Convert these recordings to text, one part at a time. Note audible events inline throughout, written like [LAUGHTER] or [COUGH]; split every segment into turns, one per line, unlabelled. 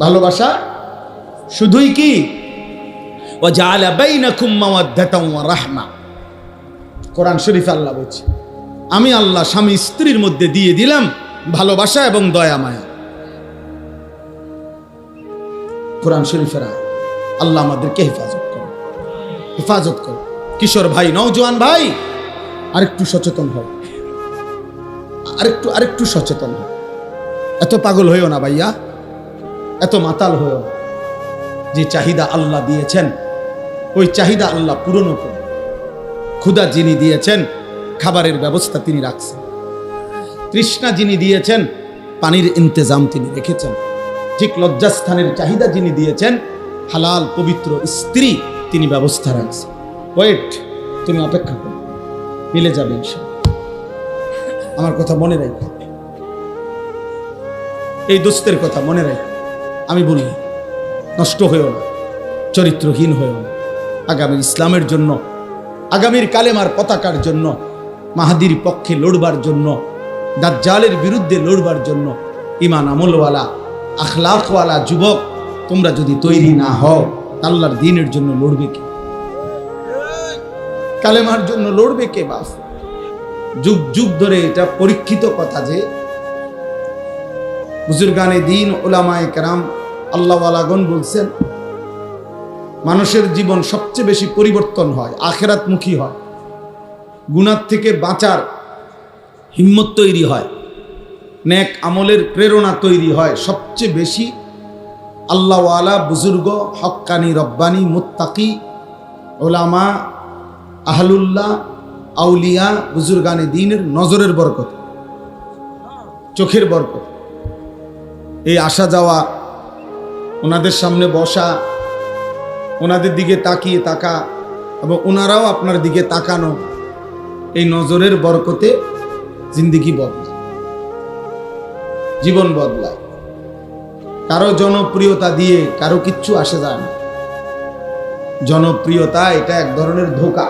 ভালোবাসা শুধুই কি? ও রাহমা। কোরআন শরীফ আল্লাহ বলছে, আমি আল্লাহ স্বামী স্ত্রীর মধ্যে দিয়ে দিলাম ভালোবাসা এবং দয়া মায়া। কোরআন শরীফের। আল্লাহ আমাদেরকে হেফাজত করে হেফাজত করে কিশোর ভাই, নওজোয়ান ভাই, আরেকটু সচেতন হও। আরেকটু আরেকটু সচেতন হও। এত পাগল হইও না ভাইয়া। এত মাতাল হইও না। যে চাহিদা আল্লাহ দিয়েছেন, ওই চাহিদা আল্লাহ পূরণও করবে ক্ষুদা যিনি দিয়েছেন, খাবারের ব্যবস্থা তিনি রাখছেন। তৃষ্ণা যিনি দিয়েছেন, পানির ইন্তজাম তিনি রেখেছেন। ঠিক লজ্জাস্থানের চাহিদা যিনি দিয়েছেন, হালাল পবিত্র স্ত্রী তিনি ব্যবস্থা রাখছেন। ওয়েট, তুমি অপেক্ষা করো। মিলে যাবে আমার কথা মনে রাখো। এই দোস্তের কথা মনে রাখো। আমি বলি, নষ্ট হয়েও না চরিত্রহীন হয়েও না আগামী ইসলামের জন্য, আগামীর কালেমার পতাকার জন্য, মাহাদির পক্ষে লড়বার জন্য, দাজ্জালের বিরুদ্ধে লড়বার জন্য ইমান আমলওয়ালা আখলাকওয়ালা যুবক, তোমরা যদি তৈরি না হও, আল্লাহর দিনের জন্য লড়বে কে? কালেমার জন্য লড়বে কে বাপ? যুগ যুগ ধরে এটা পরীক্ষিত কথা যে, বুজুর্গানে দিন ওলামায় কেরাম আল্লাহওয়ালাগণ বলছেন, মানুষের জীবন সবচেয়ে বেশি পরিবর্তন হয়, আখেরাতমুখী হয়। গুণার থেকে বাঁচার হিম্মত তৈরি হয়, নেক আমলের প্রেরণা তৈরি হয়। সবচেয়ে বেশি আল্লাহওয়ালা বুজুর্গ হক্কানি রব্বানি, মুত্তাকি, ওলামা, আহলুল্লাহ, আউলিয়া, বুজুর্গানে দিনের নজরের বরকত, চোখের বরকত। এই আসা যাওয়া ওনাদের সামনে বসা, ওনাদের দিকে তাকিয়ে তাকা এবং ওনারাও আপনার দিকে তাকানো, এই নজরের বরকতে জিন্দিগি বদলায়, জীবন বদলায়। কারও জনপ্রিয়তা দিয়ে কারও কিচ্ছু আসে যায় না। জনপ্রিয়তা এটা এক ধরনের ধোকা।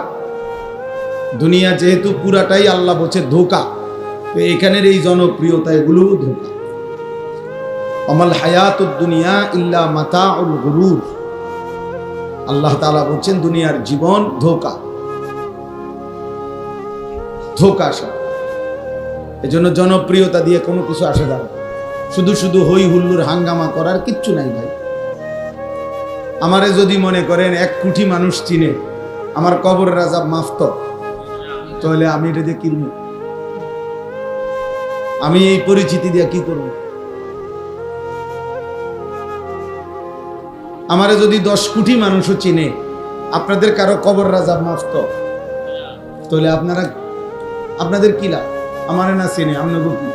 দুনিয়া যেহেতু পুরাটাই আল্লাহ বলছে ধোকা, তো এখানের এই জনপ্রিয়তা এগুলো ধোকা। অমল হায়াত দুনিয়া ইল্লা মাতা উল গুরুর। আল্লাহ তালা বলছেন, দুনিয়ার জীবন ধোকা। ধোকা সব এজন্য জনপ্রিয়তা দিয়ে কোনো কিছু আসে না। শুধু শুধু হই হুল্লুর হাঙ্গামা করার কিচ্ছু নাই ভাই। আমারে যদি মনে করেন, এক কোটি মানুষ চিনে, আমার কবর রাজা মাফত তাহলে আমি এটা দিয়ে কিনব আমি এই পরিচিতি দিয়ে কি করব? আমারে যদি দশ কোটি মানুষও চিনে, আপনাদের কারও কবর রাজা মাফত তাহলে আপনারা, আপনাদের কি লাভ? আমারে না চিনে, আপনাদের কি?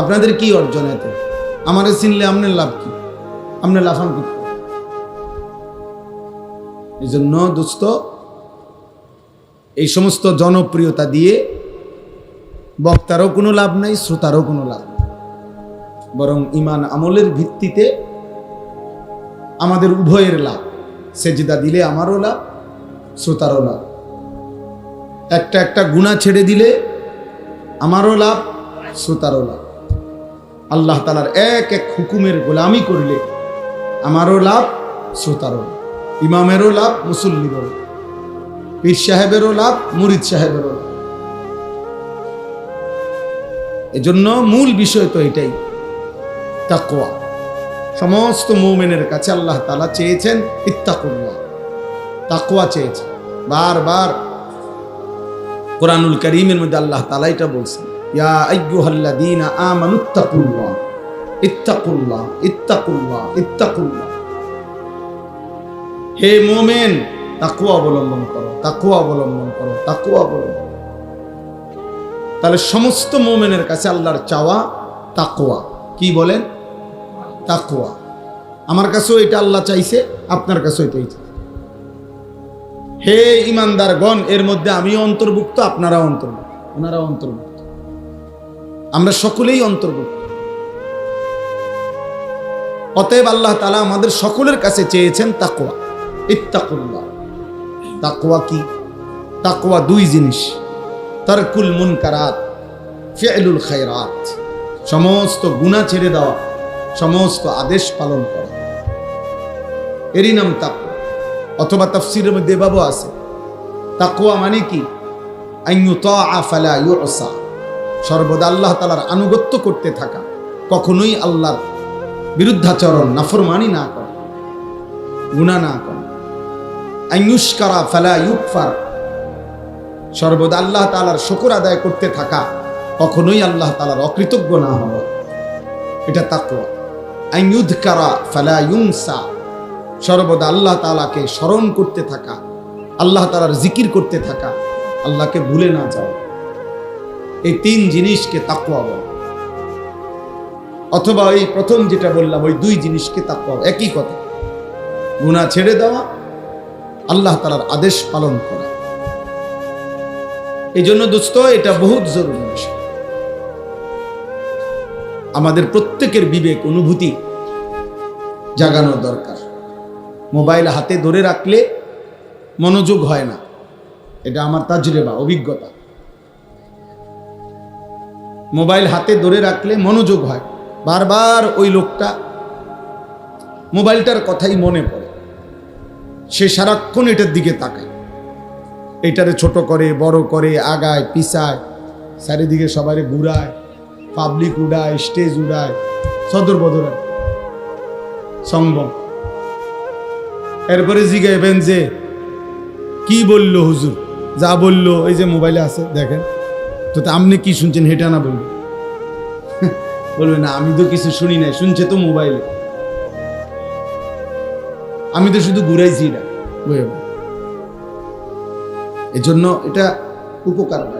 আপনাদের কি অর্জন এতে? আমারে চিনলে আপনার লাভ কি? আপনার লাফান কি এই জন্য দোস্ত, এই সমস্ত জনপ্রিয়তা দিয়ে বক্তারও কোনো লাভ নাই, শ্রোতারও কোনো লাভ বরং ইমান আমলের ভিত্তিতে আমাদের উভয়ের লাভ। সেজদা দিলে আমারও লাভ, শ্রোতারও লাভ। একটা একটা গুণা ছেড়ে দিলে আমারও লাভ, শ্রোতারও লাভ। আল্লাহ তালার এক এক হুকুমের গোলামি করলে আমারও লাভ, শ্রোতারও ইমামেরও লাভ মুসল্লিরও লাভ। পীর সাহেবেরও লাভ, মুরিদ সাহেবেরও লাভ। এজন্য মূল বিষয় তো এটাই। তাকোয়া সমস্ত মৌমেনের কাছে আল্লাহ তালা চেয়েছেন ইত্তাকুল্লাহ। তাকোয়া চেয়েছেন। বারবার কোরআনুল করিমের মধ্যে আল্লাহ তালা এটা বলছেন, ইয়া আইয়ুহাল্লাযীনা আমানুত্তাকুল্লাহ ইত্তাকুল্লাহ। ইত্তাকুল্লাহ ইত্তাকুল্লাহ হে মোমেন তাকুয়া অবলম্বন করো তাকুয়া অবলম্বন করো তাকুয়া অবলম্বন তাহলে সমস্ত মোমেনের কাছে আল্লাহর চাওয়া তাকুয়া কি বলেন? তাকুয়া আমার কাছেও এটা আল্লাহ চাইছে, আপনার কাছেও এটাই হে ইমানদারগণ, এর মধ্যে আমিও অন্তর্ভুক্ত, আপনারাও অন্তর্ভুক্ত। ওনারাও অন্তর্ভুক্ত। আমরা সকলেই অন্তর্ভুক্ত। অতএব আল্লাহ তালা আমাদের সকলের কাছে চেয়েছেন তাকুয়া ইত্তাকুল্লাহ। তাকুয়া কি? তাকুয়া দুই জিনিস। তারকুল মুনকারাত, ফিআলুল খায়রাত। সমস্ত গুণা ছেড়ে দেওয়া। সমস্ত আদেশ পালন করা। এরই নাম তাকুয়া অথবা তাফসিরের মধ্যে বাবু আছে তাকুয়া মানে কি? সর্বদা আল্লাহ তালার আনুগত্য করতে থাকা, কখনোই আল্লাহর বিরুদ্ধাচরণ, নাফরমানি না করা গুণা না করা। আইয়ুষ্কারা ফালা ইউকফার। সর্বদা আল্লাহ তালার শকর আদায় করতে থাকা, কখনোই আল্লাহ তালার অকৃতজ্ঞ না হওয়া। এটা তাকুয়া সর্বদা আল্লাহ তালাকে স্মরণ করতে থাকা, আল্লাহ তালার জিকির করতে থাকা, আল্লাহকে ভুলে না যাওয়া এই তিন জিনিসকে তাকুয়া বলে। অথবা এই প্রথম যেটা বললাম, ওই দুই জিনিসকে তাকুয়া। একই কথা। গুণা ছেড়ে দেওয়া, আল্লাহ তালার আদেশ পালন করা। এই জন্য দোস্ত, এটা বহুত জরুরি বিষয়। আমাদের প্রত্যেকের বিবেক, অনুভূতি জাগানো দরকার। মোবাইল হাতে ধরে রাখলে মনোযোগ হয় না। এটা আমার তাজরেবা, অভিজ্ঞতা। মোবাইল হাতে ধরে রাখলে মনোযোগ হয়। বারবার ওই লোকটা মোবাইলটার কথাই মনে পড়ে। সে সারাক্ষণ এটার দিকে তাকায়। এটারে ছোট করে, বড় করে, আগায়, পিছায়, চারিদিকে সবাই ঘুরায়। পাবলিক উড়ায়, স্টেজ উড়ায়, সদর বদরায়। সংবম এরপরে জিগাইবেন যে, কি বলল হুজুর? যা বলল, এই যে মোবাইলে আছে, দেখেন। তো আপনি কি শুনছেন, হেটা না বলবেন [LAUGHS] বলবে, না, আমি তো কিছু শুনি নাই, শুনছে তো মোবাইলে। আমি তো শুধু ঘুরাইছি এটা বয়ে বয়ে। জন্য এটা উপকার হয়।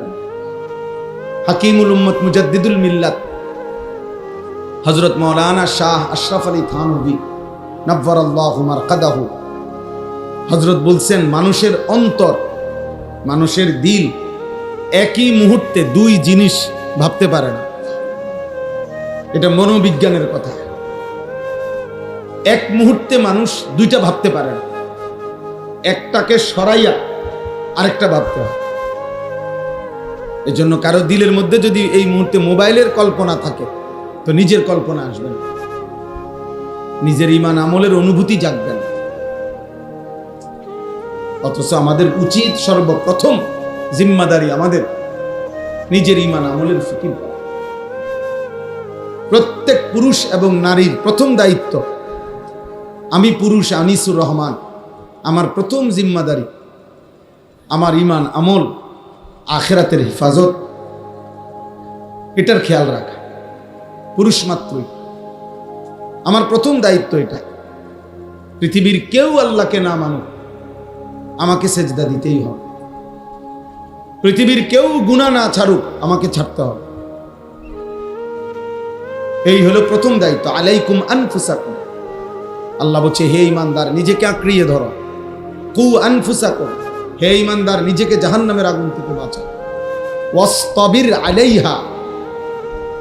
হাকিমুল উম্মত মুজাদ্দিদুল মিল্লাত। হজরত মৌলানা শাহ আশরাফ আলী থানবী নব্বর আল্লাহ মারকাদাহু। হজরত বলছেন, মানুষের অন্তর, মানুষের দিল একই মুহূর্তে দুই জিনিস ভাবতে পারে না। এটা মনোবিজ্ঞানের কথা। এক মুহূর্তে মানুষ দুইটা ভাবতে পারে না। একটাকে সরাইয়া আরেকটা ভাবতে হয়। এজন্য কারও দিলের মধ্যে যদি এই মুহূর্তে মোবাইলের কল্পনা থাকে, তো নিজের কল্পনা আসবে না। নিজের ইমান আমলের অনুভূতি জাগবে না। অথচ আমাদের উচিত সর্বপ্রথম জিম্মাদারি আমাদের নিজের ইমান আমলের ফিকির প্রত্যেক পুরুষ এবং নারীর প্রথম দায়িত্ব, আমি পুরুষ, আনিসুর রহমান, আমার প্রথম জিম্মাদারি, আমার ইমান আমল আখেরাতের হেফাজত। এটার খেয়াল রাখা। পুরুষ মাত্রই। আমার প্রথম দায়িত্ব এটা। পৃথিবীর কেউ আল্লাহকে না মানুক, আমাকে সেজদা দিতেই হবে। পৃথিবীর কেউ গুণা না ছাড়ুক, আমাকে ছাড়তে হবে। এই হলো প্রথম দায়িত্ব। আলাইকুম আনফুসাকুম। আল্লাহ বলছে, হে ইমানদার, নিজেকে আঁকড়িয়ে ধরো। কু আনফুসাকুম। হে ইমানদার, নিজেকে জাহান্নামের আগুন থেকে ওয়াস্তবির আলাইহা।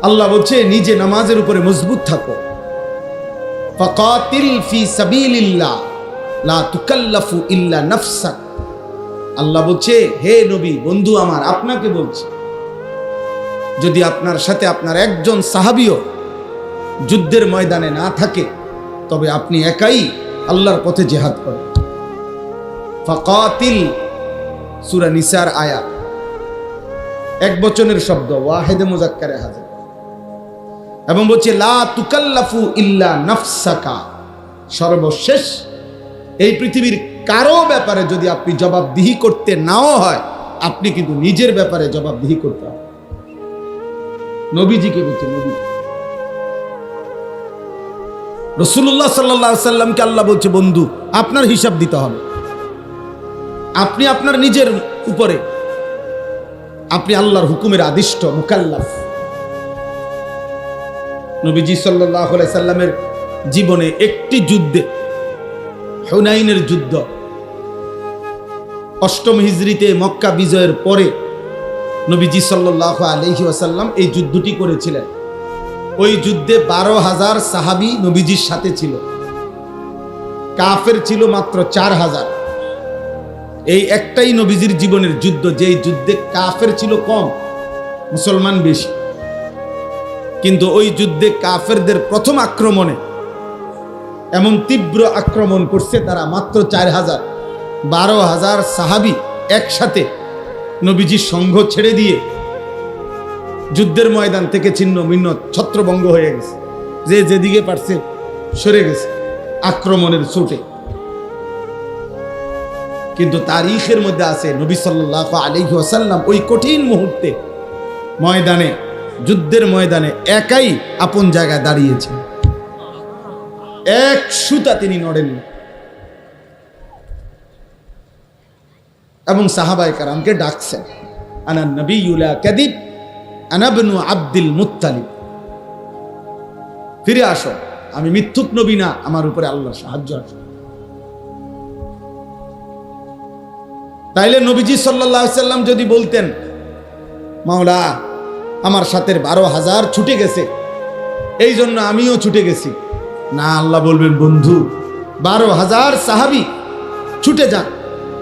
আল্লাহ বলছে, নিজে নামাজের উপরে মজবুত থাকো। ফাকাতিল ফি সাবিলিল্লাহ, লা তুকাল্লাফু ইল্লা আল্লাহ বলছে, হে নবী, বন্ধু আমার, আপনাকে বলছি, যদি আপনার সাথে আপনার একজন সাহাবিও যুদ্ধের ময়দানে না থাকে, তবে আপনি একাই আল্লাহর পথে জেহাদ করেন। ফাকাতিল সূরা নিসার আয়া। এক বচনের শব্দ, ওয়াহেদে মুজাক্কারে হাজির। এবং বলছে, লা তুকাল্লাফু ইল্লা নাফসাকা। সর্বশেষ, এই পৃথিবীর কারও ব্যাপারে যদি আপনি জবাবদিহি করতে নাও হয়, আপনি কিন্তু নিজের ব্যাপারে জবাবদিহি করতে হবে। নবীজিকে বলছে, নবী। রসুল্লাহ সাল্লাহ সাল্লামকে আল্লাহ বলছে, বন্ধু, আপনার হিসাব দিতে হবে। আপনি আপনার নিজের উপরে। আপনি আল্লাহর হুকুমের আদিষ্ট, মুকাল্লাফ। নবীজি সাল্লামের জীবনে একটি যুদ্ধে, হুনাইনের যুদ্ধ, অষ্টম হিজরিতে মক্কা বিজয়ের পরে নবীজি সাল্লাহ আলহি আসাল্লাম এই যুদ্ধটি করেছিলেন। ওই যুদ্ধে বারো হাজার সাহাবি নবীজির সাথে ছিল। কাফের ছিল মাত্র চার হাজার। এই একটাই নবীজির জীবনের যুদ্ধ, যেই যুদ্ধে কাফের ছিল কম, মুসলমান বেশি। কিন্তু ওই যুদ্ধে কাফেরদের প্রথম আক্রমণে এমন তীব্র আক্রমণ করছে তারা মাত্র চার হাজার, বারো হাজার সাহাবি একসাথে নবীজির সংঘ ছেড়ে দিয়ে যুদ্ধের ময়দান থেকে ছিন্ন ভিন্ন ছত্রভঙ্গ হয়ে গেছে। যে যেদিকে পারছে সরে গেছে আক্রমণের ছুটে কিন্তু তারিখের মধ্যে আছে নবী সাল্লাহ আলাইহি ওয়াসাল্লাম ওই কঠিন মুহূর্তে ময়দানে, যুদ্ধের ময়দানে একাই আপন জায়গায় দাঁড়িয়েছেন। এক সুতা তিনি নড়েন এবং সাহাবাই কারামকে ডাকছেন, আনা ইউলা কাদিব আনাবনু আব্দুল মুত্তালিব। ফিরে আসো, আমি মিথ্যুক নবী না, আমার উপরে আল্লাহ সাহায্য আছে। তাইলে নবীজি সাল্লাহ সাল্লাম যদি বলতেন, মাওলা, আমার সাথে বারো হাজার ছুটে গেছে এই জন্য আমিও ছুটে গেছি। না, আল্লাহ বলবেন, বন্ধু, বারো হাজার সাহাবি, ছুটে যান।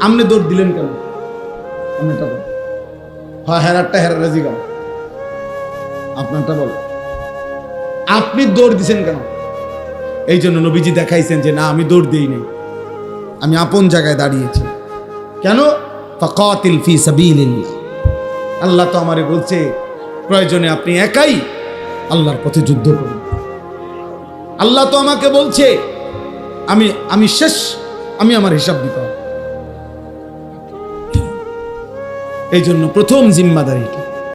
আপনি দৌড় দিলেন কেন? আপনারটা বল। হ্যাঁ হেরারটা আপনারটা বল। আপনি দৌড় দিছেন কেন? এই জন্য নবীজি দেখাইছেন যে, না, আমি দৌড় দিই নাই। আমি আপন জায়গায় দাঁড়িয়েছি। কেন? ফাকাতিল ফি সাবিলিল্লাহ। আল্লাহ তো আমারে বলছে, প্রয়োজনে আপনি একাই আল্লাহর পথে যুদ্ধ করুন। আল্লাহ তো আমাকে বলছে, আমি আমি শেষ, আমি আমার হিসাব দিতে এই জন্য প্রথম জিম্মাদারি।